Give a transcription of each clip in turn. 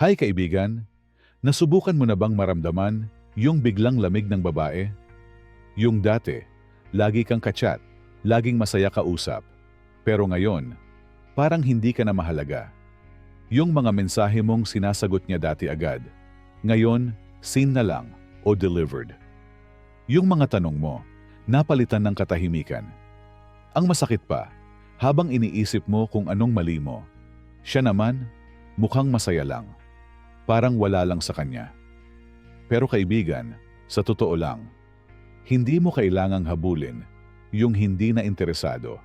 Hi kaibigan, nasubukan mo na bang maramdaman yung biglang lamig ng babae? Yung dati, lagi kang kachat, laging masaya kausap. Pero ngayon, parang hindi ka na mahalaga. Yung mga mensahe mong sinasagot niya dati agad, ngayon, seen na lang o delivered. Yung mga tanong mo, napalitan ng katahimikan. Ang masakit pa, habang iniisip mo kung anong mali mo, siya naman, mukhang masaya lang. Parang wala lang sa kanya. Pero kaibigan, sa totoo lang, hindi mo kailangang habulin yung hindi na interesado.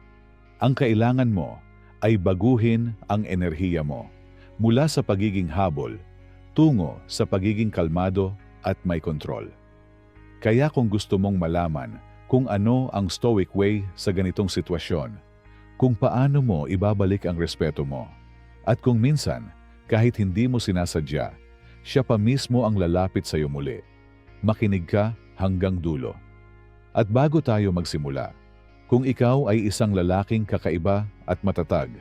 Ang kailangan mo ay baguhin ang enerhiya mo mula sa pagiging habol tungo sa pagiging kalmado at may kontrol. Kaya kung gusto mong malaman kung ano ang stoic way sa ganitong sitwasyon, kung paano mo ibabalik ang respeto mo, at kung minsan, kahit hindi mo sinasadya, siya pa mismo ang lalapit sa iyo muli. Makinig ka hanggang dulo. At bago tayo magsimula, kung ikaw ay isang lalaking kakaiba at matatag,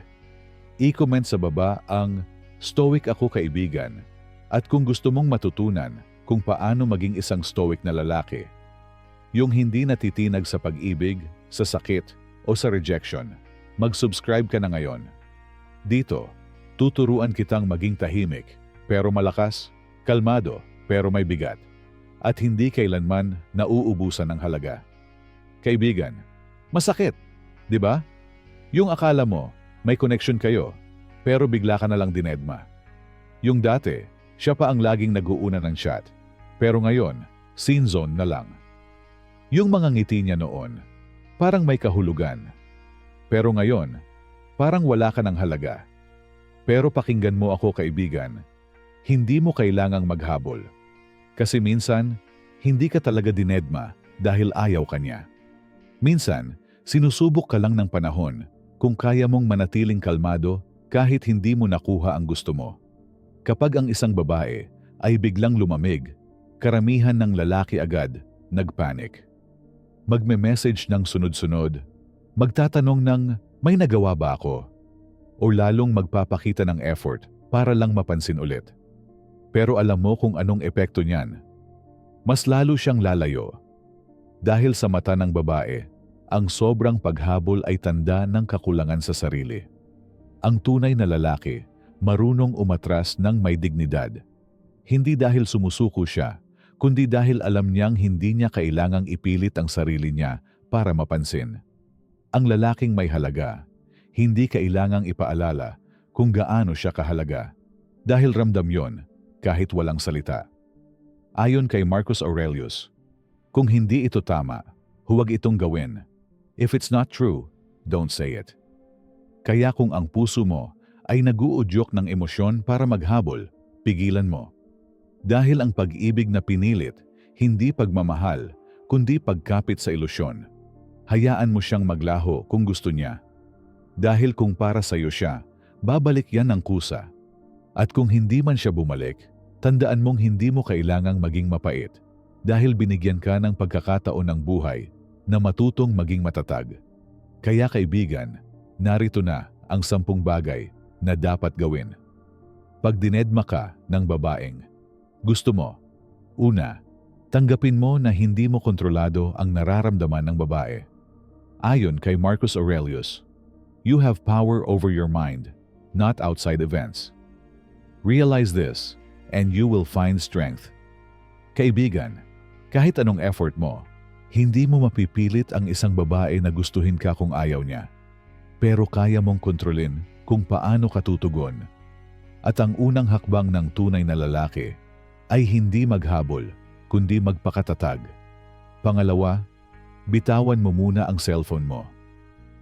i-comment sa baba ang Stoic ako kaibigan at kung gusto mong matutunan kung paano maging isang stoic na lalaki. Yung hindi natitinag sa pag-ibig, sa sakit o sa rejection, mag-subscribe ka na ngayon. Dito, tuturuan kitang maging tahimik pero malakas, kalmado pero may bigat, at hindi kailanman nauubusan ng halaga. Kaibigan, masakit, di ba? Yung akala mo, may connection kayo, pero bigla ka na lang dinedma. Yung dati, siya pa ang laging nag-uuna ng chat, pero ngayon, scene zone na lang. Yung mga ngiti niya noon, parang may kahulugan. Pero ngayon, parang wala ka ng halaga. Pero pakinggan mo ako kaibigan, hindi mo kailangang maghabol. Kasi minsan, hindi ka talaga dinedma dahil ayaw ka niya. Minsan, sinusubok ka lang ng panahon kung kaya mong manatiling kalmado kahit hindi mo nakuha ang gusto mo. Kapag ang isang babae ay biglang lumamig, karamihan ng lalaki agad nagpanik. Magme-message ng sunod-sunod, magtatanong ng may nagawa ba ako? O lalong magpapakita ng effort para lang mapansin ulit. Pero alam mo kung anong epekto niyan. Mas lalo siyang lalayo. Dahil sa mata ng babae, ang sobrang paghabol ay tanda ng kakulangan sa sarili. Ang tunay na lalaki, marunong umatras ng may dignidad. Hindi dahil sumusuko siya, kundi dahil alam niyang hindi niya kailangang ipilit ang sarili niya para mapansin. Ang lalaking may halaga, hindi kailangang ipaalala kung gaano siya kahalaga. Dahil ramdam yon kahit walang salita. Ayon kay Marcus Aurelius, kung hindi ito tama, huwag itong gawin. If it's not true, don't say it. Kaya kung ang puso mo ay naguudyok ng emosyon para maghabol, pigilan mo. Dahil ang pag-ibig na pinilit, hindi pagmamahal, kundi pagkapit sa ilusyon. Hayaan mo siyang maglaho kung gusto niya. Dahil kung para sa iyo siya, babalik yan ng kusa. At kung hindi man siya bumalik, tandaan mong hindi mo kailangang maging mapait dahil binigyan ka ng pagkakataon ng buhay na matutong maging matatag. Kaya kaibigan, narito na ang sampung bagay na dapat gawin. Pag dinedma ka ng babaeng, gusto mo, una, tanggapin mo na hindi mo kontrolado ang nararamdaman ng babae. Ayon kay Marcus Aurelius, you have power over your mind, not outside events. Realize this, and you will find strength. Kaibigan, kahit anong effort mo, hindi mo mapipilit ang isang babae na gustuhin ka kung ayaw niya pero kaya mong kontrolin kung paano ka tutugon. At ang unang hakbang ng tunay na lalaki ay hindi maghabol, kundi magpakatatag. Pangalawa, bitawan mo muna ang cellphone mo.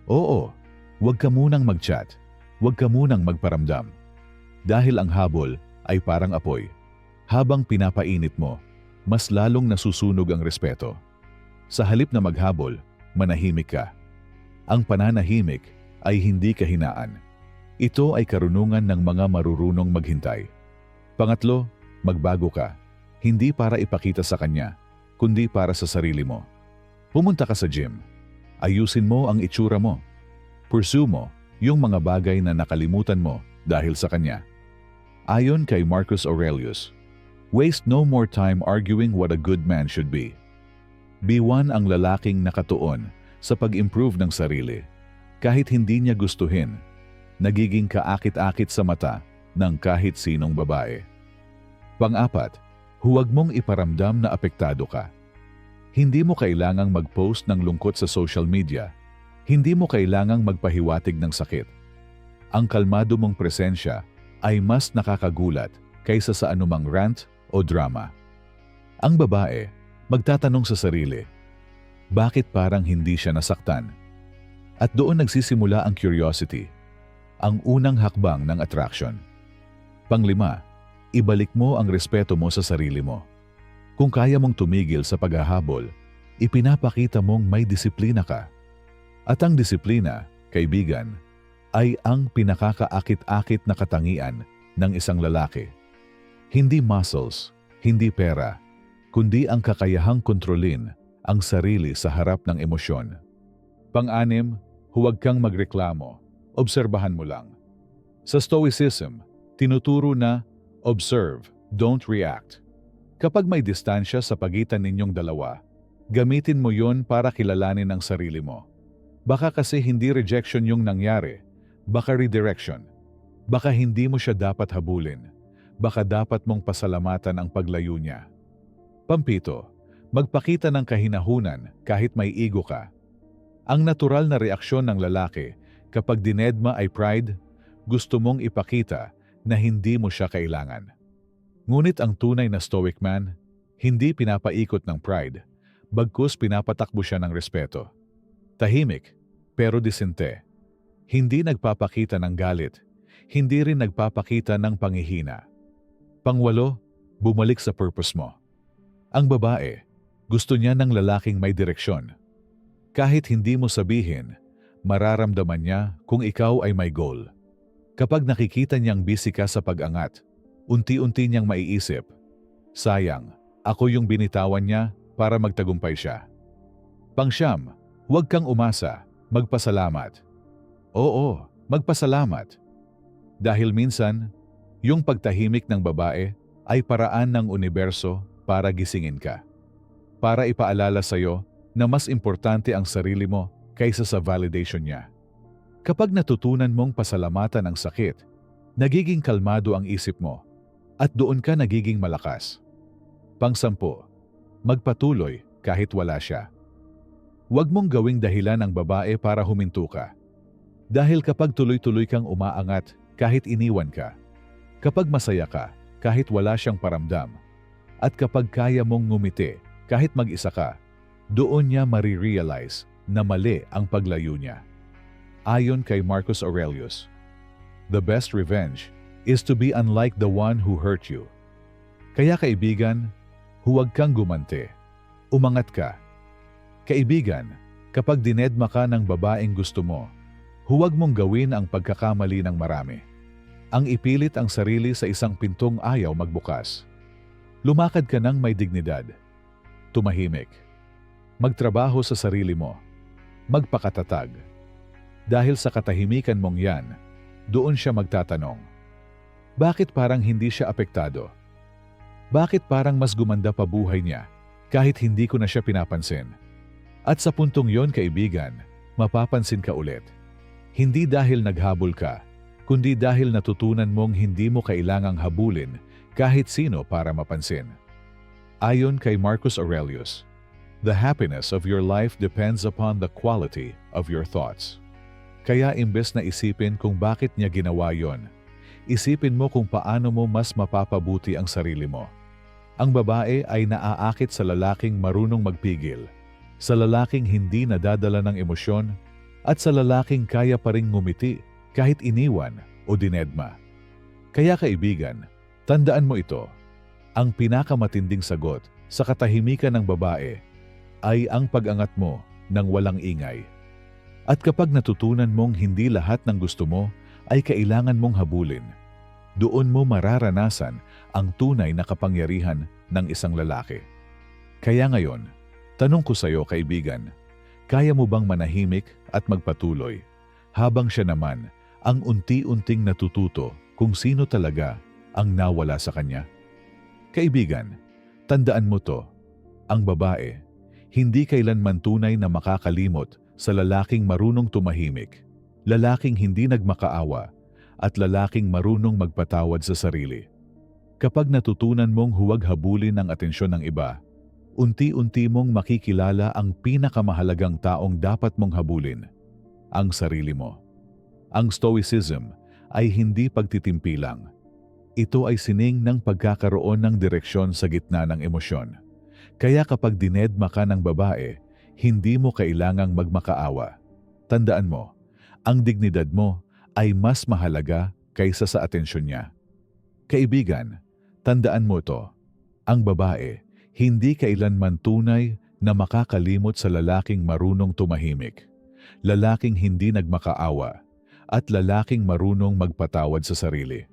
Oo, huwag ka munang mag-chat, huwag ka munang magparamdam. Dahil ang habol ay parang apoy. Habang pinapainit mo, mas lalong nasusunog ang respeto. Sa halip na maghabol, manahimik ka. Ang pananahimik ay hindi kahinaan. Ito ay karunungan ng mga marurunong maghintay. Pangatlo, magbago ka. Hindi para ipakita sa kanya, kundi para sa sarili mo. Pumunta ka sa gym. Ayusin mo ang itsura mo. Pursue mo yung mga bagay na nakalimutan mo dahil sa kanya. Ayon kay Marcus Aurelius, Waste no more time arguing what a good man should be. Biwan ang lalaking nakatuon sa pag-improve ng sarili. Kahit hindi niya gustuhin, nagiging kaakit-akit sa mata ng kahit sinong babae. Pang-apat, huwag mong iparamdam na apektado ka. Hindi mo kailangang mag-post ng lungkot sa social media. Hindi mo kailangang magpahiwatig ng sakit. Ang kalmado mong presensya ay mas nakakagulat kaysa sa anumang rant o drama. Ang babae, magtatanong sa sarili, bakit parang hindi siya nasaktan? At doon nagsisimula ang curiosity, ang unang hakbang ng attraction. Panglima, ibalik mo ang respeto mo sa sarili mo. Kung kaya mong tumigil sa paghahabol, ipinapakita mong may disiplina ka. At ang disiplina, kaibigan, ay ang pinakakaakit-akit na katangian ng isang lalaki. Hindi muscles, hindi pera, kundi ang kakayahang kontrolin ang sarili sa harap ng emosyon. Pang-anim, huwag kang magreklamo. Obserbahan mo lang. Sa Stoicism, tinuturo na observe, don't react. Kapag may distansya sa pagitan ninyong dalawa, gamitin mo yon para kilalanin ang sarili mo. Baka kasi hindi rejection yung nangyari, baka redirection. Baka hindi mo siya dapat habulin. Baka dapat mong pasalamatan ang paglayo niya. Pampito, magpakita ng kahinahunan kahit may ego ka. Ang natural na reaksyon ng lalaki kapag dinedma ay pride, gusto mong ipakita na hindi mo siya kailangan. Ngunit ang tunay na stoic man, hindi pinapaikot ng pride, bagkus pinapatakbo siya ng respeto. Tahimik, pero disente. Hindi nagpapakita ng galit, hindi rin nagpapakita ng pangihina. Pangwalo, bumalik sa purpose mo. Ang babae, gusto niya ng lalaking may direksyon. Kahit hindi mo sabihin, mararamdaman niya kung ikaw ay may goal. Kapag nakikita niyang busy ka sa pag-angat, unti-unti niyang maiisip, sayang, ako yung binitawan niya para magtagumpay siya. Pangsyam, huwag kang umasa, magpasalamat. Oo, magpasalamat. Dahil minsan, yung pagtahimik ng babae ay paraan ng universo para gisingin ka. Para ipaalala sa'yo na mas importante ang sarili mo kaysa sa validation niya. Kapag natutunan mong pasalamatan ang sakit, nagiging kalmado ang isip mo at doon ka nagiging malakas. Pangsampo, magpatuloy kahit wala siya. Huwag mong gawing dahilan ang babae para huminto ka. Dahil kapag tuloy-tuloy kang umaangat kahit iniwan ka, kapag masaya ka kahit wala siyang paramdam, at kapag kaya mong ngumiti kahit mag-isa ka, doon niya marirealize na mali ang paglayo niya. Ayon kay Marcus Aurelius, The best revenge is to be unlike the one who hurt you. Kaya kaibigan, huwag kang gumante. Umangat ka. Kaibigan, kapag dinedma ka ng babaeng gusto mo, huwag mong gawin ang pagkakamali ng marami. Ang ipilit ang sarili sa isang pintong ayaw magbukas. Lumakad ka ng may dignidad. Tumahimik. Magtrabaho sa sarili mo. Magpakatatag. Dahil sa katahimikan mong yan, doon siya magtatanong. Bakit parang hindi siya apektado? Bakit parang mas gumanda pa buhay niya kahit hindi ko na siya pinapansin? At sa puntong yon kaibigan, mapapansin ka ulit. Hindi dahil naghabol ka, kundi dahil natutunan mong hindi mo kailangang habulin kahit sino para mapansin. Ayon kay Marcus Aurelius, the happiness of your life depends upon the quality of your thoughts. Kaya imbes na isipin kung bakit niya ginawa yon, isipin mo kung paano mo mas mapapabuti ang sarili mo. Ang babae ay naaakit sa lalaking marunong magpigil, sa lalaking hindi nadadala ng emosyon, at sa lalaking kaya pa ring ngumiti kahit iniwan o dinedma. Kaya kaibigan, tandaan mo ito, ang pinakamatinding sagot sa katahimikan ng babae ay ang pag-angat mo ng walang ingay. At kapag natutunan mong hindi lahat ng gusto mo ay kailangan mong habulin, doon mo mararanasan ang tunay na kapangyarihan ng isang lalaki. Kaya ngayon, tanong ko sa iyo kaibigan, kaya mo bang manahimik at magpatuloy habang siya naman ang unti-unting natututo kung sino talaga ang nawala sa kanya? Kaibigan, tandaan mo to. Ang babae, hindi kailanman tunay na makakalimot sa lalaking marunong tumahimik, lalaking hindi nagmakaawa, at lalaking marunong magpatawad sa sarili. Kapag natutunan mong huwag habulin ang atensyon ng iba, unti-unti mong makikilala ang pinakamahalagang taong dapat mong habulin, ang sarili mo. Ang Stoicism ay hindi pagtitimpi lang. Ito ay sining ng pagkakaroon ng direksyon sa gitna ng emosyon. Kaya kapag dinedma ka ng babae, hindi mo kailangang magmakaawa. Tandaan mo, ang dignidad mo ay mas mahalaga kaysa sa atensyon niya. Kaibigan, tandaan mo to. Ang babae, hindi kailanman tunay na makakalimot sa lalaking marunong tumahimik, lalaking hindi nagmakaawa, at lalaking marunong magpatawad sa sarili.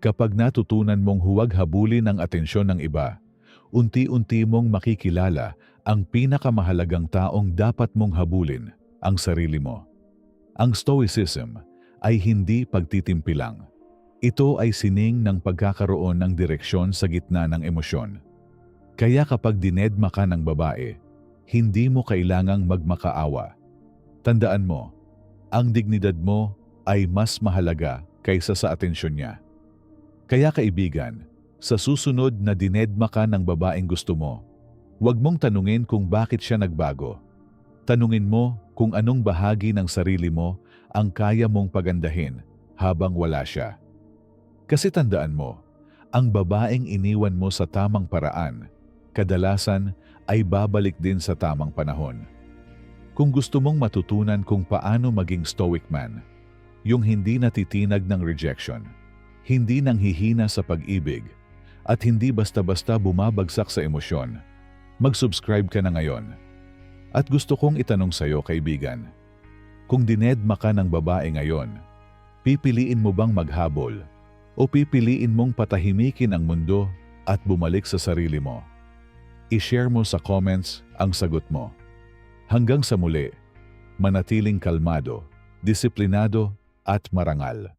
Kapag natutunan mong huwag habulin ang atensyon ng iba, unti-unti mong makikilala ang pinakamahalagang taong dapat mong habulin, ang sarili mo. Ang Stoicism ay hindi pagtitimpi lang. Ito ay sining ng pagkakaroon ng direksyon sa gitna ng emosyon. Kaya kapag dinedma ka ng babae, hindi mo kailangang magmakaawa. Tandaan mo, ang dignidad mo ay mas mahalaga kaysa sa atensyon niya. Kaya kaibigan, sa susunod na dinedma ka ng babaeng gusto mo, huwag mong tanungin kung bakit siya nagbago. Tanungin mo kung anong bahagi ng sarili mo ang kaya mong pagandahin habang wala siya. Kasi tandaan mo, ang babaeng iniwan mo sa tamang paraan, kadalasan ay babalik din sa tamang panahon. Kung gusto mong matutunan kung paano maging stoic man, yung hindi natitinag ng rejection, hindi nang hihina sa pag-ibig, at hindi basta-basta bumabagsak sa emosyon, mag-subscribe ka na ngayon. At gusto kong itanong sa'yo, kaibigan, kung dinedma ka ng babae ngayon, pipiliin mo bang maghabol o pipiliin mong patahimikin ang mundo at bumalik sa sarili mo? I-share mo sa comments ang sagot mo. Hanggang sa muli, manatiling kalmado, disiplinado at marangal.